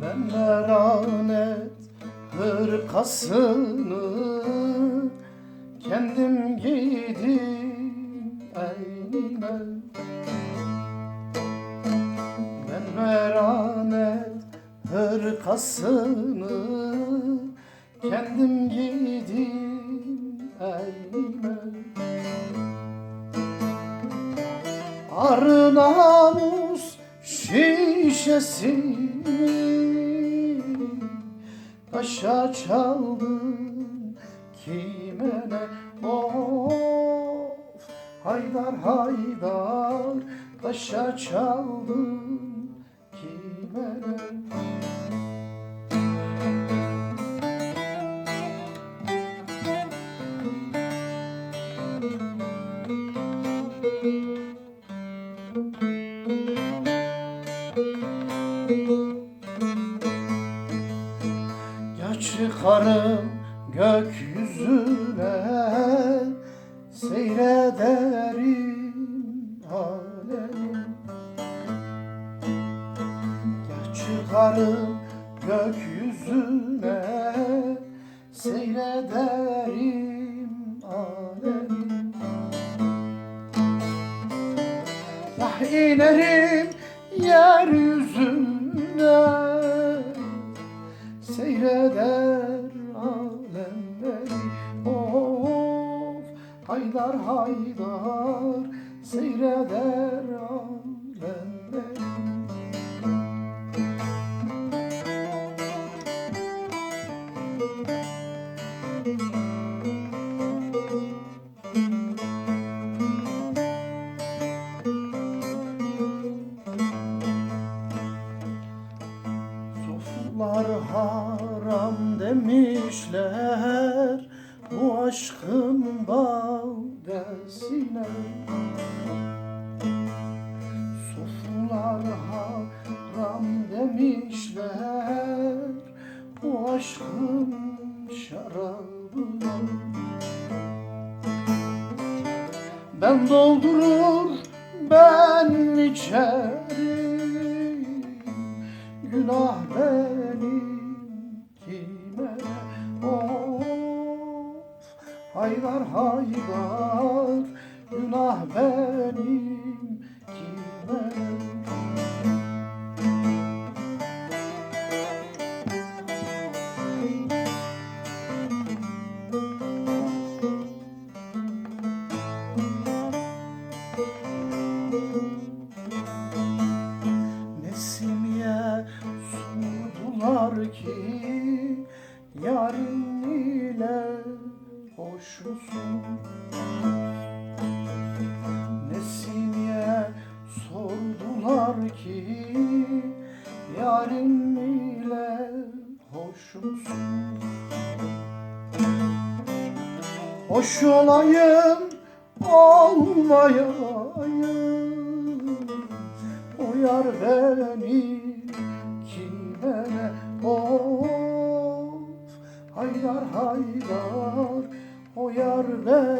Ben meranet hırkasını kendim giydim eynime Ben meranet hırkasını kendim giydim eynime Arı namus şişesini Taşa çaldım kime ne of Haydar haydar. Taşa çaldım kime ne Ya çıkarım gökyüzüne Seyrederim alemi. Ya çıkarım gökyüzüne Seyrederim alemi. Ya inerim yeryüzüne haydar haydar seyreder alemleri Soflar haram demişler bu aşkın badesine Soflar haram demişler bu aşkın şarabına Ben doldurur ben içerim Günah benim haydar haydar Günah benim kime ne? Nesimiye sordular ki Yarın ile hoş musun? Nesimiye sordular ki Yarın ile hoş? Hoş olayım olmayayım o yar benim kime ne of Haydar haydar ne